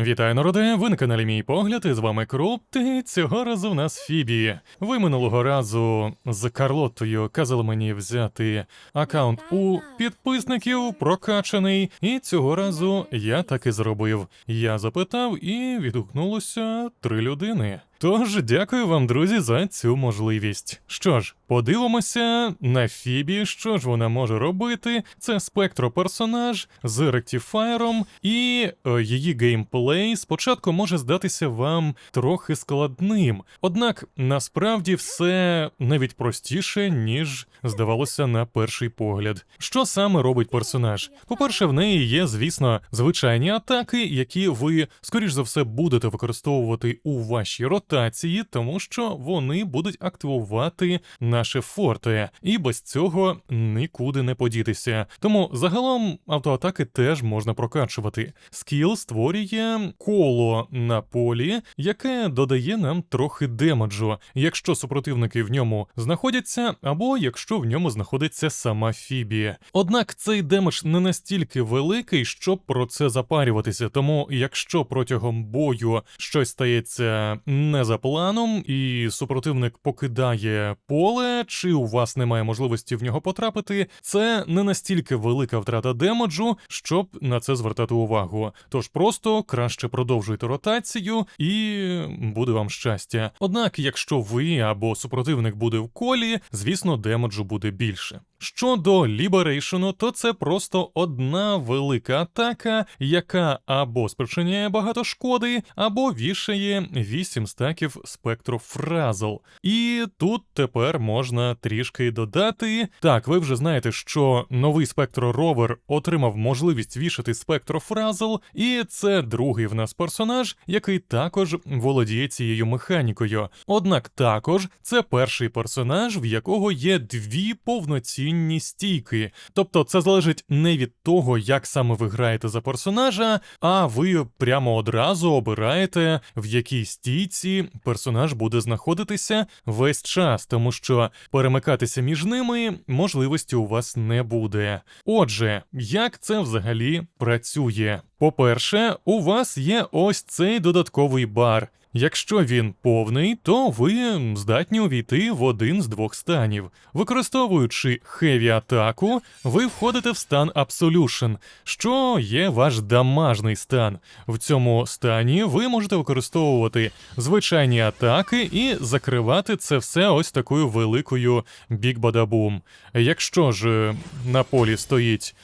Вітаю, народи! Ви на каналі Мій Погляд, і з вами Круп, і цього разу в нас Фібі. Ви минулого разу з Карлоттою казали мені взяти аккаунт у підписників прокачаний, і цього разу я так і зробив. Я запитав і відгукнулося три людини. Тож дякую вам, друзі, за цю можливість. Що ж, подивимося на Фібі, що ж вона може робити. Це спектроперсонаж з ректифаєром, і е, її геймплей спочатку може здатися вам трохи складним. Однак насправді все навіть простіше, ніж здавалося на перший погляд. Що саме робить персонаж? По-перше, в неї є, звісно, звичайні атаки, які ви, скоріш за все, будете використовувати у вашій ротації, тому що вони будуть активувати наше форте, і без цього нікуди не подітися. Тому загалом автоатаки теж можна прокачувати. Скіл створює коло на полі, яке додає нам трохи демеджу, якщо супротивники в ньому знаходяться, або якщо в ньому знаходиться сама Фібі. Однак цей демедж не настільки великий, щоб про це запарюватися. Тому якщо протягом бою щось стається не за планом, і супротивник покидає поле, чи у вас немає можливості в нього потрапити, це не настільки велика втрата демеджу, щоб на це звертати увагу. Тож просто краще продовжуйте ротацію і буде вам щастя. Однак, якщо ви або супротивник буде в колі, звісно, демеджу буде більше. Щодо Ліберейшену, то це просто одна велика атака, яка або спричиняє багато шкоди, або вішає 8 стаків спектрофразл. І тут тепер можна трішки додати. Так, ви вже знаєте, що новий спектроровер отримав можливість вішати спектрофразл, і це другий в нас персонаж, який також володіє цією механікою. Однак також це перший персонаж, в якого є дві повноцінні стійки. Тобто це залежить не від того, як саме ви граєте за персонажа, а ви прямо одразу обираєте, в якій стійці персонаж буде знаходитися весь час, тому що перемикатися між ними можливості у вас не буде. Отже, як це взагалі працює? По-перше, у вас є ось цей додатковий бар. Якщо він повний, то ви здатні увійти в один з двох станів. Використовуючи хеві атаку, ви входите в стан Absolution, що є ваш дамажний стан. В цьому стані ви можете використовувати звичайні атаки і закривати це все ось такою великою бік-бадабум. Якщо ж на полі стоїть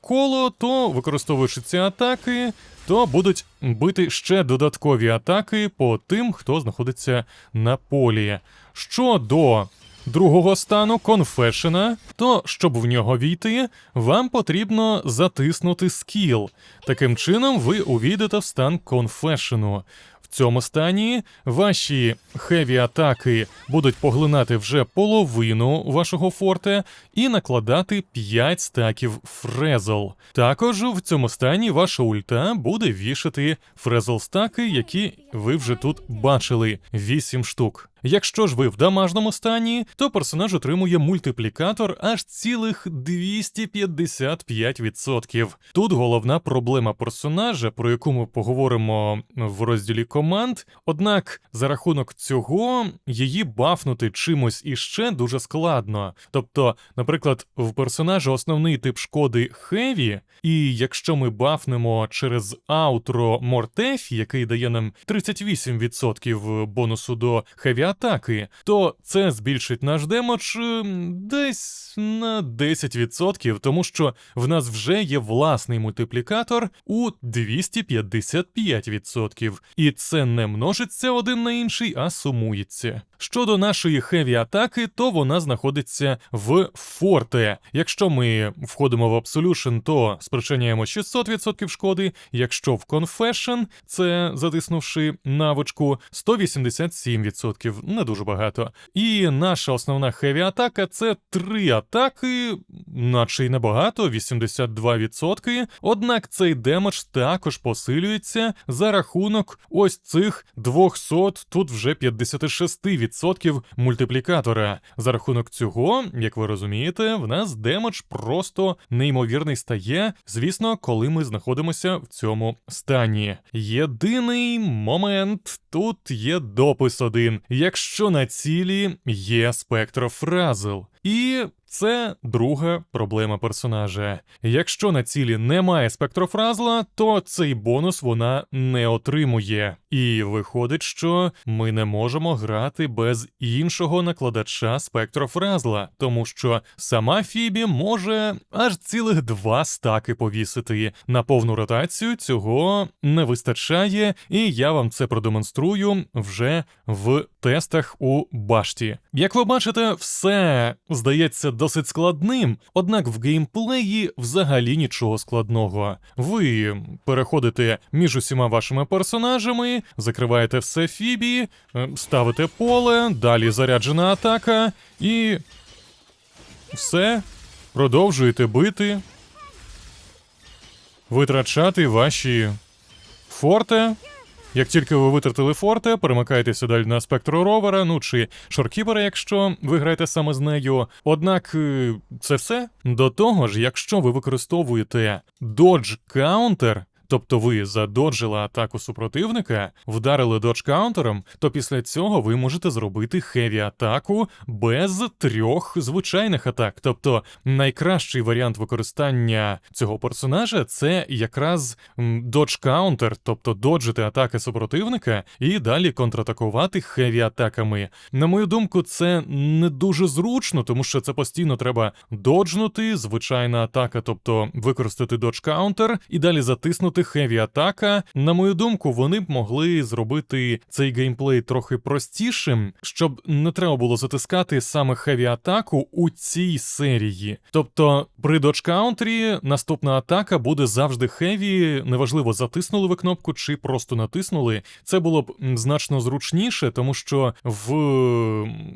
коло, то використовуючи ці атаки, то будуть бити ще додаткові атаки по тим, хто знаходиться на полі. Щодо другого стану конфешена, то щоб в нього війти, вам потрібно затиснути скіл. Таким чином, ви увійдете в стан конфешену. Цьому стані ваші хеві атаки будуть поглинати вже половину вашого форте і накладати 5 стаків фрезл. Також в цьому стані ваша ульта буде вішати фрезл стаки, які ви вже тут бачили 8 штук. Якщо ж ви в дамажному стані, то персонаж отримує мультиплікатор аж цілих 255%. Тут головна проблема персонажа, про яку ми поговоримо в розділі команд. Однак за рахунок цього її бафнути чимось іще дуже складно. Тобто, наприклад, в персонажа основний тип шкоди Хеві, і якщо ми бафнемо через аутро Мортефі, який дає нам 38% бонусу до хеві атаки, то це збільшить наш демедж е, десь на 10%, тому що в нас вже є власний мультиплікатор у 255%. І це не множиться один на інший, а сумується. Щодо нашої хеві атаки, то вона знаходиться в форте. Якщо ми входимо в Absolution, то спричиняємо 600% шкоди. Якщо в Confession, це затиснувши навичку, 187%, не дуже багато. І наша основна хеві атака це три атаки, наче й небагато, 82%. Однак цей демедж також посилюється за рахунок ось цих 200, тут вже 56% 100% мультиплікатора. За рахунок цього, як ви розумієте, в нас демедж просто неймовірний стає, звісно, коли ми знаходимося в цьому стані. Єдиний момент тут є допис один. Якщо на цілі є спектрофразл. І це друга проблема персонажа. Якщо на цілі немає спектрофразла, то цей бонус вона не отримує. І виходить, що ми не можемо грати без іншого накладача спектрофразла, тому що сама Фібі може аж цілих два стаки повісити. На повну ротацію цього не вистачає, і я вам це продемонструю вже в тестах у башті. Як ви бачите, все здається досить складним, однак в геймплеї взагалі нічого складного. Ви переходите між усіма вашими персонажами, закриваєте все Фібі, е, ставите поле, далі заряджена атака і. Все. Продовжуєте бити, витрачати ваші форте. Як тільки ви витратили форте, перемикаєтеся далі на спектру ровера, ну чи шоркіпера, якщо ви граєте саме з нею. Однак е, це все. До того ж, якщо ви використовуєте Dodge каунтер. Тобто ви задоджили атаку супротивника, вдарили додж каунтером, то після цього ви можете зробити хеві атаку без трьох звичайних атак. Тобто найкращий варіант використання цього персонажа це якраз додж каунтер, тобто доджити атаки супротивника і далі контратакувати хеві атаками. На мою думку, це не дуже зручно, тому що це постійно треба доджнути, звичайна атака, тобто використати додж каунтер і далі затиснути хеві атака. На мою думку, вони б могли зробити цей геймплей трохи простішим, щоб не треба було затискати саме хеві атаку у цій серії. Тобто при додж каунтері наступна атака буде завжди хеві, неважливо, затиснули ви кнопку чи просто натиснули. Це було б значно зручніше, тому що в,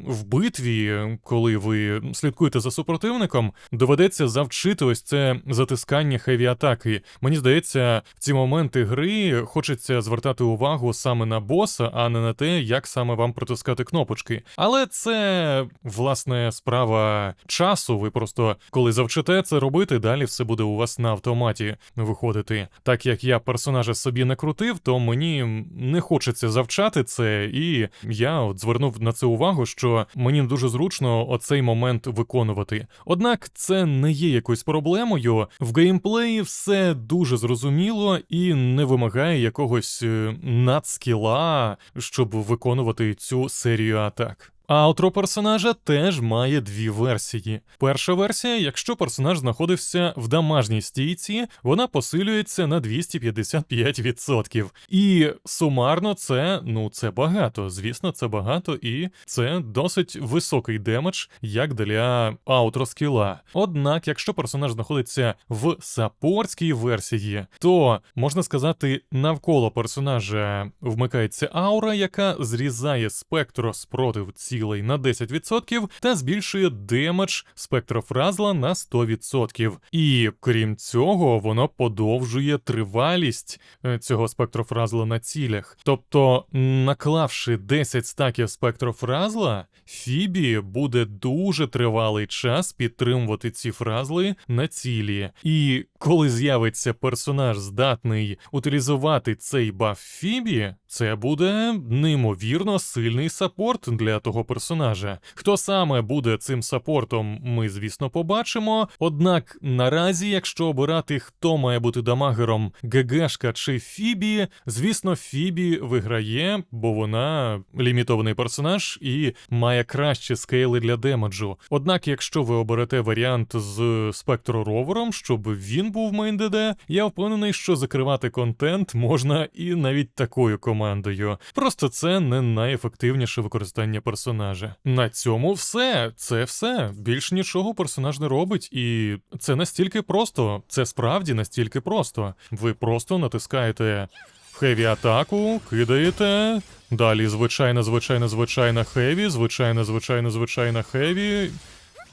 в битві, коли ви слідкуєте за супротивником, доведеться завчити ось це затискання хеві атаки. Мені здається, в ці моменти гри хочеться звертати увагу саме на боса, а не на те, як саме вам протискати кнопочки. Але це власне справа часу. Ви просто коли завчите це робити, далі все буде у вас на автоматі виходити. Так як я персонажа собі не крутив, то мені не хочеться завчати це, і я от звернув на це увагу, що мені дуже зручно оцей момент виконувати. Однак це не є якоюсь проблемою. В геймплеї все дуже зрозуміло і не вимагає якогось е, надскіла, щоб виконувати цю серію атак. Аутро персонажа теж має дві версії. Перша версія, якщо персонаж знаходився в дамажній стійці, вона посилюється на 255%. І сумарно це, ну, це багато. Звісно, це багато, і це досить високий демедж, як для аутро скіла. Однак, якщо персонаж знаходиться в саппортській версії, то можна сказати, навколо персонажа вмикається аура, яка зрізає спектро спротив цілей на 10% та збільшує демедж спектрофразла на 100%. І крім цього, воно подовжує тривалість е, цього спектрофразла на цілях. Тобто, наклавши 10 стаків спектрофразла, Фібі буде дуже тривалий час підтримувати ці фразли на цілі. І коли з'явиться персонаж, здатний утилізувати цей баф Фібі, це буде неймовірно сильний саппорт для того персонажа. Хто саме буде цим саппортом, ми, звісно, побачимо. Однак наразі, якщо обирати, хто має бути дамагером, ГГшка чи Фібі, звісно, Фібі виграє, бо вона лімітований персонаж і має кращі скейли для демеджу. Однак, якщо ви оберете варіант з спектроровером, щоб він був мейн ДД, я впевнений, що закривати контент можна і навіть такою командою. Просто це не найефективніше використання персонажа. На цьому все. Це все. Більш нічого персонаж не робить, і це настільки просто. Це справді настільки просто. Ви просто натискаєте хеві атаку, кидаєте. Далі звичайна, звичайна, звичайна хеві, звичайна, звичайна, звичайна хеві.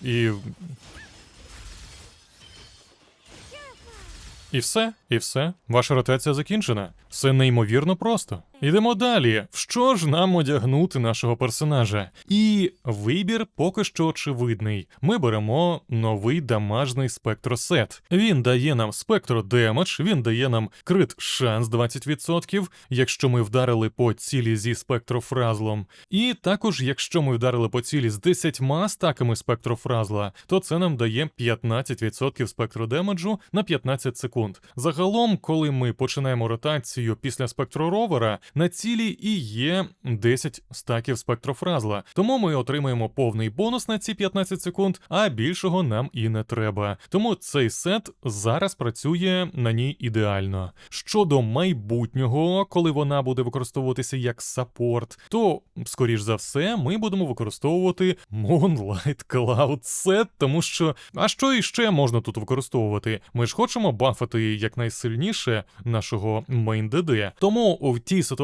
І. І все, і все. Ваша ротація закінчена. Все неймовірно просто. Йдемо далі. Що ж нам одягнути нашого персонажа? І вибір поки що очевидний. Ми беремо новий дамажний спектросет. Він дає нам спектродемедж, він дає нам крит шанс 20%, якщо ми вдарили по цілі зі спектрофразлом. І також, якщо ми вдарили по цілі з 10 стаками спектрофразла, то це нам дає 15% спектродемеджу на 15 секунд. Загалом, коли ми починаємо ротацію після спектроровера, на цілі і є 10 стаків спектрофразла. Тому ми отримаємо повний бонус на ці 15 секунд, а більшого нам і не треба. Тому цей сет зараз працює на ній ідеально. Щодо майбутнього, коли вона буде використовуватися як саппорт, то, скоріш за все, ми будемо використовувати Moonlight Cloud Set, тому що а що іще можна тут використовувати? Ми ж хочемо бафати якнайсильніше нашого мейн ДД. Тому в тій ситуації,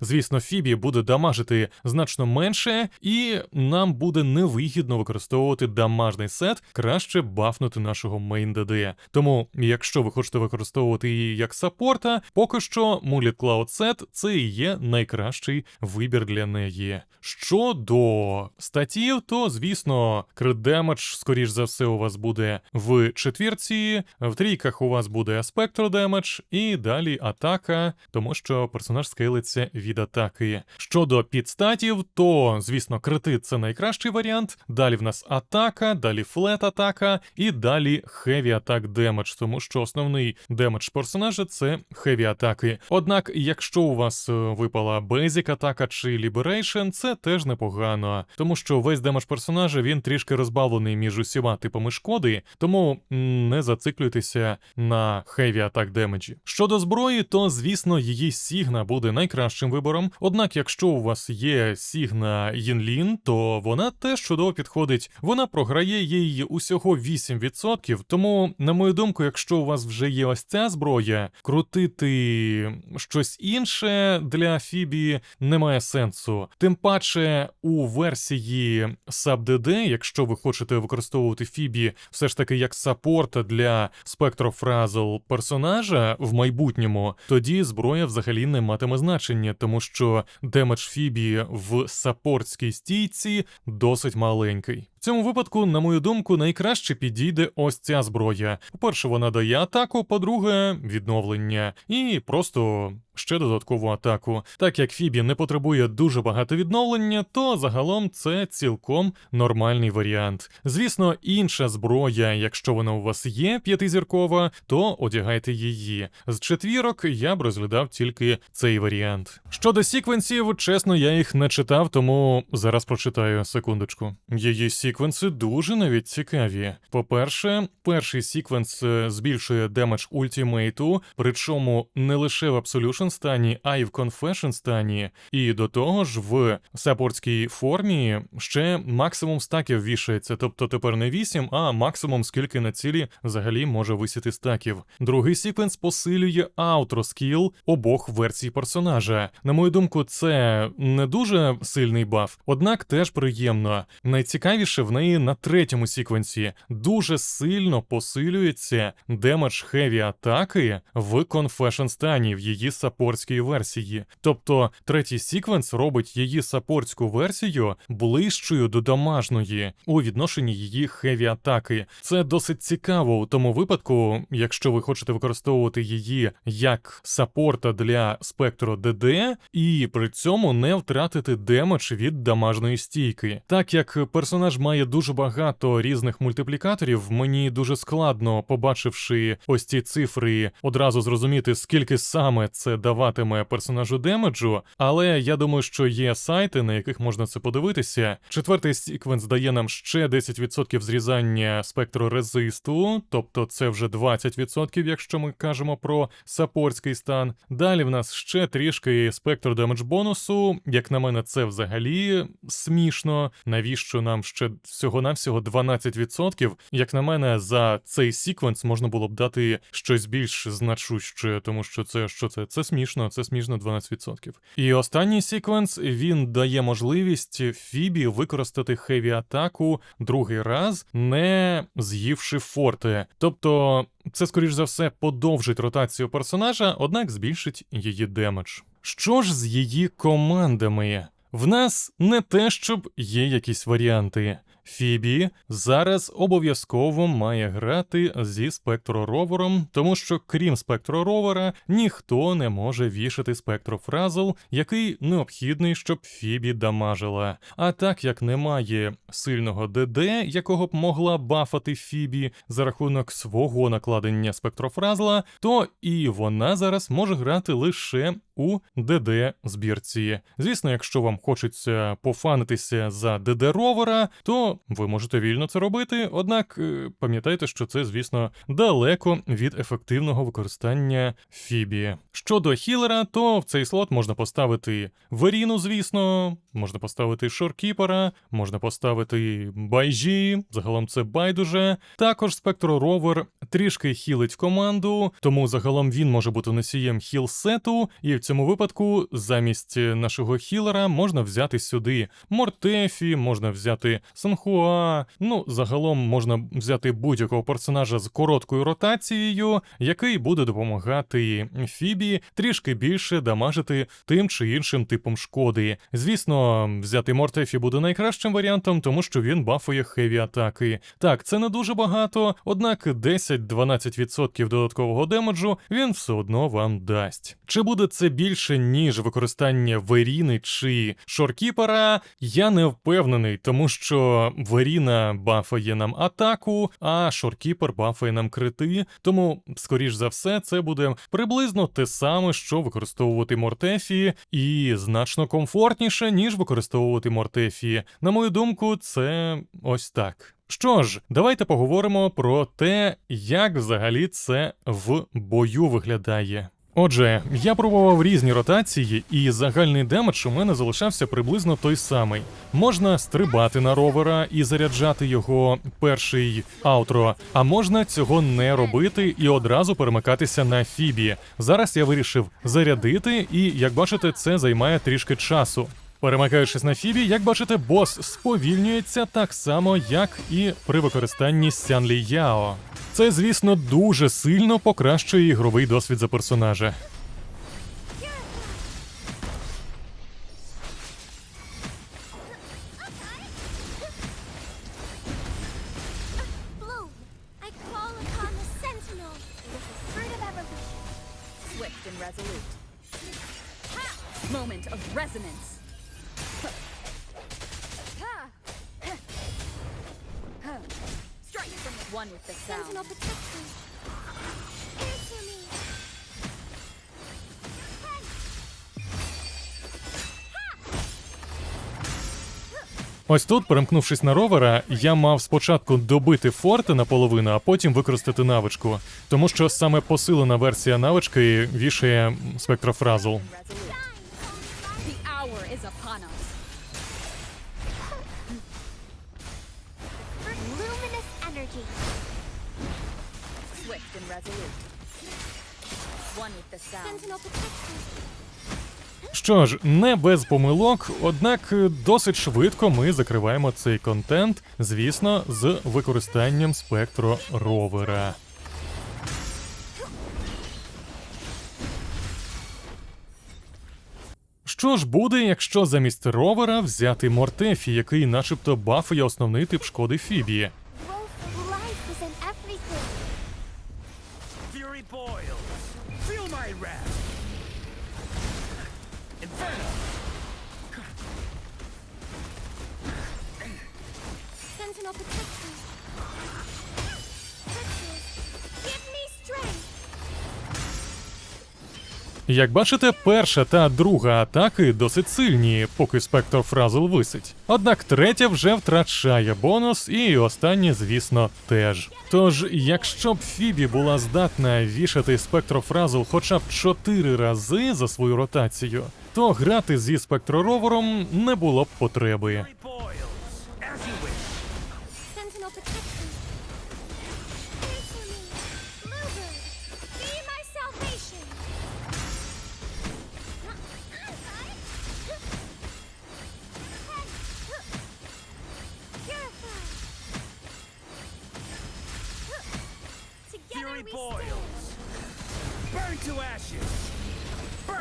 звісно, Фібі буде дамажити значно менше, і нам буде невигідно використовувати дамажний сет, краще бафнути нашого мейн ДД. Тому, якщо ви хочете використовувати її як саппорта, поки що Moonlight Cloud Set це і є найкращий вибір для неї. Щодо статів, то звісно, крит демедж, скоріш за все, у вас буде в четвірці, в трійках у вас буде Spectro Damage і далі атака, тому що персонаж скейлиться від атаки. Щодо підстатів, то звісно, крити це найкращий варіант. Далі в нас атака, далі флет атака і далі хеві атак демедж, тому що основний демедж персонажа це хеві атаки. Однак, якщо у вас е, випала Basic атака чи Liberation, це теж непогано, тому що весь демедж персонажа він трішки розбавлений між усіма типами шкоди, тому не зациклюйтеся на хеві атак демеджі. Щодо зброї, то звісно її Сігна буде найкращим вибором. Однак, якщо у вас є Сігна Їнлін, то вона теж чудово підходить. Вона програє їй усього 8%, тому, на мою думку, якщо у вас вже є ось ця зброя, крутити щось інше для Фібі немає сенсу. Тим паче у версії SubDD, якщо ви хочете використовувати Фібі все ж таки як саппорта для спектрофразл персонажа в майбутньому, тоді зброя взагалі не матиме значення, тому що демедж Фібі в саппортській стійці досить маленький. Цьому випадку, на мою думку, найкраще підійде ось ця зброя. По-перше, вона дає атаку, по-друге, відновлення, і просто ще додаткову атаку. Так як Фібі не потребує дуже багато відновлення, то загалом це цілком нормальний варіант. Звісно, інша зброя, якщо вона у вас є п'ятизіркова, то одягайте її. З четвірок я б розглядав тільки цей варіант. Щодо сіквенсів, чесно, я їх не читав, тому зараз прочитаю секундочку. Її сіквенси дуже навіть цікаві. По-перше, перший сіквенс е, збільшує демедж ультімейту, причому не лише в Absolution стані, а й в Confession стані. І до того ж, в саппортській формі ще максимум стаків вішається, тобто тепер не 8, а максимум скільки на цілі взагалі може висіти стаків. Другий сіквенс посилює аутро-скіл обох версій персонажа. На мою думку, це не дуже сильний баф, однак теж приємно. Найцікавіше в неї на третьому сіквенсі дуже сильно посилюється демедж хеві атаки в Confession стані в її саппортській версії. Тобто третій сіквенс робить її саппортську версію ближчою до дамажної у відношенні її хеві атаки. Це досить цікаво у тому випадку, якщо ви хочете використовувати її як саппорта для спектру ДД, і при цьому не втратити демедж від дамажної стійки. Так як персонаж має дуже багато різних мультиплікаторів, мені дуже складно, побачивши ось ці цифри, одразу зрозуміти, скільки саме це даватиме персонажу демеджу, але я думаю, що є сайти, на яких можна це подивитися. Четвертий секвенс дає нам ще 10% зрізання спектру резисту, тобто це вже 20%, якщо ми кажемо про саппортський стан. Далі в нас ще трішки спектру демедж бонусу. Як на мене, це взагалі смішно. Навіщо нам ще всього-навсього 12%? Як на мене, за цей секвенс можна було б дати щось більш значуще, тому що це що це? Це смішно, це смішно 12%. І останній секвенс він дає можливість Фібі використати хеві атаку другий раз, не з'ївши форти. Тобто, це, скоріш за все, подовжить ротацію персонажа, однак збільшить її демедж. Що ж з її командами? В нас не те, щоб є якісь варіанти. Фібі зараз обов'язково має грати зі спектроровером, тому що крім спектроровера ніхто не може вішати спектрофразл, який необхідний, щоб Фібі дамажила. А так як немає сильного ДД, якого б могла бафати Фібі за рахунок свого накладення спектрофразла, то і вона зараз може грати лише у ДД збірці. Звісно, якщо вам хочеться пофанитися за ДД ровера, то ви можете вільно це робити. Однак е, пам'ятайте, що це, звісно, далеко від ефективного використання Фібі. Щодо хілера, то в цей слот можна поставити Веріну, звісно, можна поставити Шоркіпера, можна поставити Байжі, загалом це байдуже. Також Спектроровер трішки хілить команду, тому загалом він може бути носієм хіл-сету, і в цьому випадку замість нашого хілера можна взяти сюди Мортефі, можна взяти Санхуа. Ну, загалом можна взяти будь-якого персонажа з короткою ротацією, який буде допомагати Фібі трішки більше дамажити тим чи іншим типом шкоди. Звісно, взяти Мортефі буде найкращим варіантом, тому що він бафує хеві атаки. Так, це не дуже багато, однак 10-12% додаткового демеджу він все одно вам дасть. Чи буде це більше, ніж використання Веріни чи Шоркіпера? Я не впевнений, тому що Веріна бафає нам атаку, а Шоркіпер бафає нам крити. Тому, скоріш за все, це буде приблизно те саме, що використовувати Мортефі, і значно комфортніше, ніж використовувати Мортефі. На мою думку, це ось так. Що ж, давайте поговоримо про те, як взагалі це в бою виглядає. Отже, я пробував різні ротації, і загальний демедж у мене залишався приблизно той самий. Можна стрибати на ровера і заряджати його перший аутро, а можна цього не робити і одразу перемикатися на фібі. Зараз я вирішив зарядити, і як бачите, це займає трішки часу. Перемикаючись на фібі, як бачите, бос сповільнюється так само, як і при використанні Сянлі Яо. Це, звісно, дуже сильно покращує ігровий досвід за персонажа. Bloom, I call the sound. protect me. Answer me. Ось тут, перемкнувшись на ровера, я мав спочатку добити форти наполовину, а потім використати навичку. Тому що саме посилена версія навички вішає. Luminous energy. Swift and resolute. One with the sound. Sentinel. Що ж, не без помилок, однак е, досить швидко ми закриваємо цей контент, звісно, з використанням спектро ровера. Що ж буде, якщо замість ровера взяти Мортефі, який начебто бафує основний тип шкоди Фібі? Як бачите, перша та друга атаки досить сильні, поки спектр фразл висить. Однак третя вже втрачає бонус, і остання, звісно, теж. Тож, якщо б Фібі була здатна вішати спектрофразл хоча б 4 рази за свою ротацію, то грати зі спектроровером не було б потреби. boils! Burn to ashes! Burn!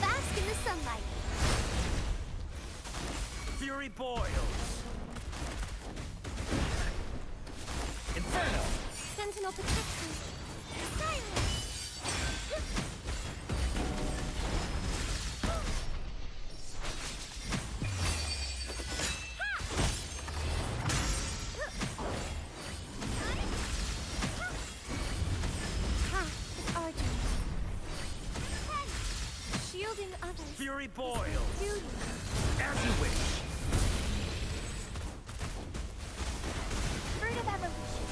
Bask in the sunlight! Fury boils! Fury boils. As you wish. Fruit of evolution.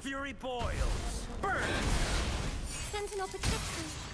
Fury boils. Burn. Sentinel protection.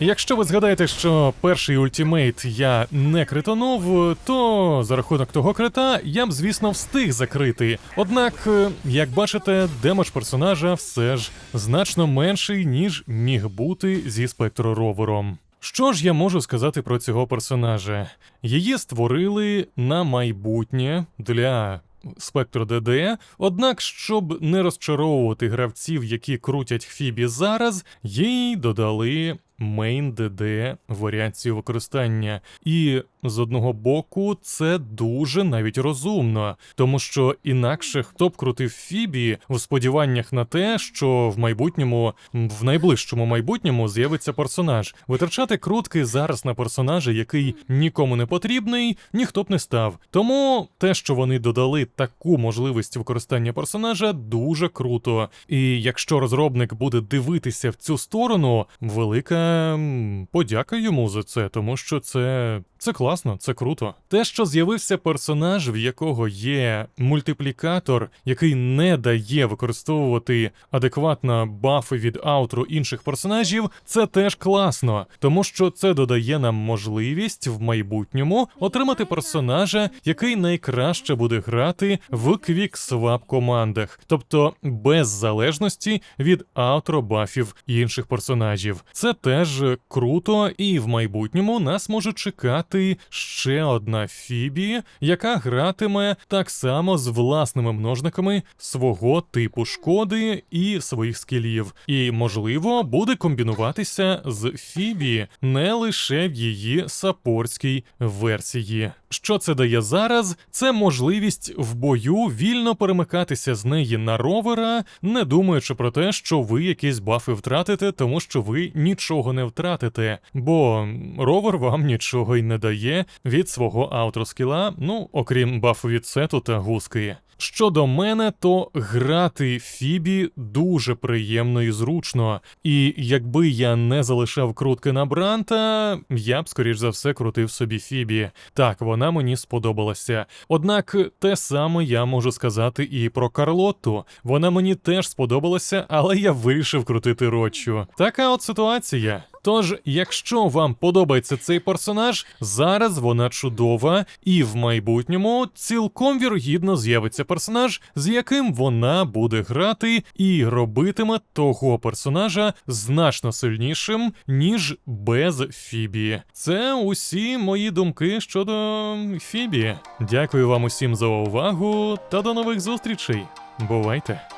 Якщо ви згадаєте, що перший ультимейт я не критонув, то за рахунок того крита я б, звісно, встиг закрити. Однак, е, як бачите, демедж персонажа все ж значно менший, ніж міг бути зі спектроровером. Що ж я можу сказати про цього персонажа? Її створили на майбутнє для Спектр ДД, однак, щоб не розчаровувати гравців, які крутять Фібі зараз, їй додали ДД варіацію використання. І з одного боку, це дуже навіть розумно, тому що інакше хто б крутив Фібі в сподіваннях на те, що в майбутньому, в найближчому майбутньому з'явиться персонаж. Витрачати крутки зараз на персонажа, який нікому не потрібний, ніхто б не став. Тому те, що вони додали таку можливість використання персонажа, дуже круто. І якщо розробник буде дивитися в цю сторону, велика м, подяка йому за це, тому що це. Це класно, це круто. Те, що з'явився персонаж, в якого є мультиплікатор, який не дає використовувати адекватно бафи від аутру інших персонажів, це теж класно, тому що це додає нам можливість в майбутньому отримати персонажа, який найкраще буде грати в квіксвап командах, тобто без залежності від аутро бафів інших персонажів. Це теж круто, і в майбутньому нас може чекати ще одна Фібі, яка гратиме так само з власними множниками свого типу шкоди і своїх скілів, і можливо буде комбінуватися з Фібі не лише в її сапорській версії. Що це дає зараз? Це можливість в бою вільно перемикатися з неї на ровера, не думаючи про те, що ви якісь бафи втратите, тому що ви нічого не втратите, бо ровер вам нічого й не дає від свого аутроскіла, ну окрім бафу від та гуски. Щодо мене, то грати Фібі дуже приємно і зручно. І якби я не залишав крутки на Бранта, я б, скоріш за все, крутив собі Фібі. Так, вона мені сподобалася. Однак те саме я можу сказати і про Карлотту. Вона мені теж сподобалася, але я вирішив крутити Роччю. Така от ситуація. Тож, якщо вам подобається цей персонаж, зараз вона чудова, і в майбутньому цілком вірогідно з'явиться персонаж, з яким вона буде грати і робитиме того персонажа значно сильнішим, ніж без Фібі. Це усі мої думки щодо Фібі. Дякую вам усім за увагу та до нових зустрічей. Бувайте!